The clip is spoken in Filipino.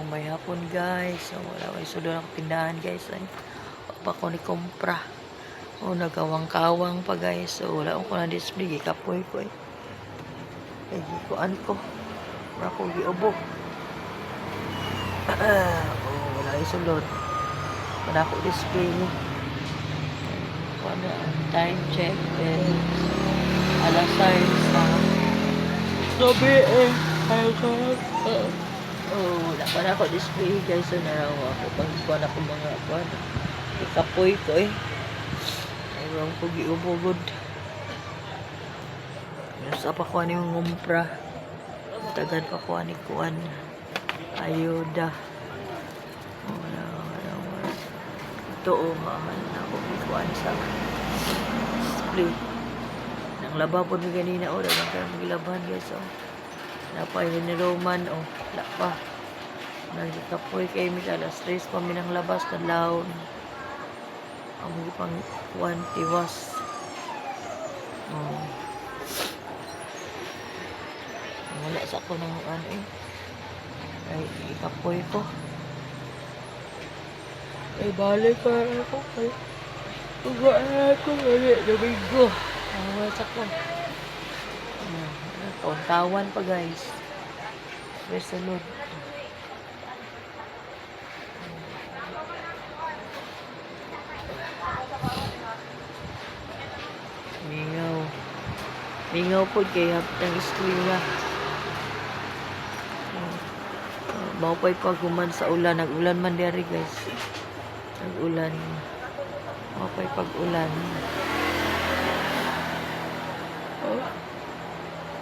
So, may hapon guys. So, wala may sudo ng tindahan guys. Ay, pa ko ni kumpra. O, nagawang-kawang pa guys. So, wala ko na display. Kapoy ko eh. Ay, gikuan ko. Wala ko giubog. oh, wala yung sulod. Wala ko display ni. Wala. Time check. Eh, alas 6 sa gabi eh. Ay, Oh, wala pa na ako display guys. So, naraw ako. Pag kuha na ko mga kuha. Ikapoy ko eh. Ayaw ko giubogod. Nasa pa kuha ni ngumpra. Tagad pa kuha ni kuhan. Ayuda. Oh, Wala, wala, wala. Ito o, maman na ako kuhan sa display. Nang laba po ni ganina o. Dagang kayo magilaban guys o. Napay ni Roman o. Wala pa. Nagkapoy kay mi alas 3 pa mi nang labas na laon. Ang mga pang kuhan tiwas. Oh. Wala sa ako ng ano eh. Ay, ikapoy ko. Ay, balik ka ako. Ay, tuga na ako. Ay, Domingo. Ang wala sa ko. Ah, Kauntawan pa guys. Resolute. Mingaw. Mingaw po kay haptang eskwela. Uh, Mao pa'y paguman sa ulan. Nag-ulan man diri guys. Nag-ulan. Mao pa'y pag-ulan. Oh.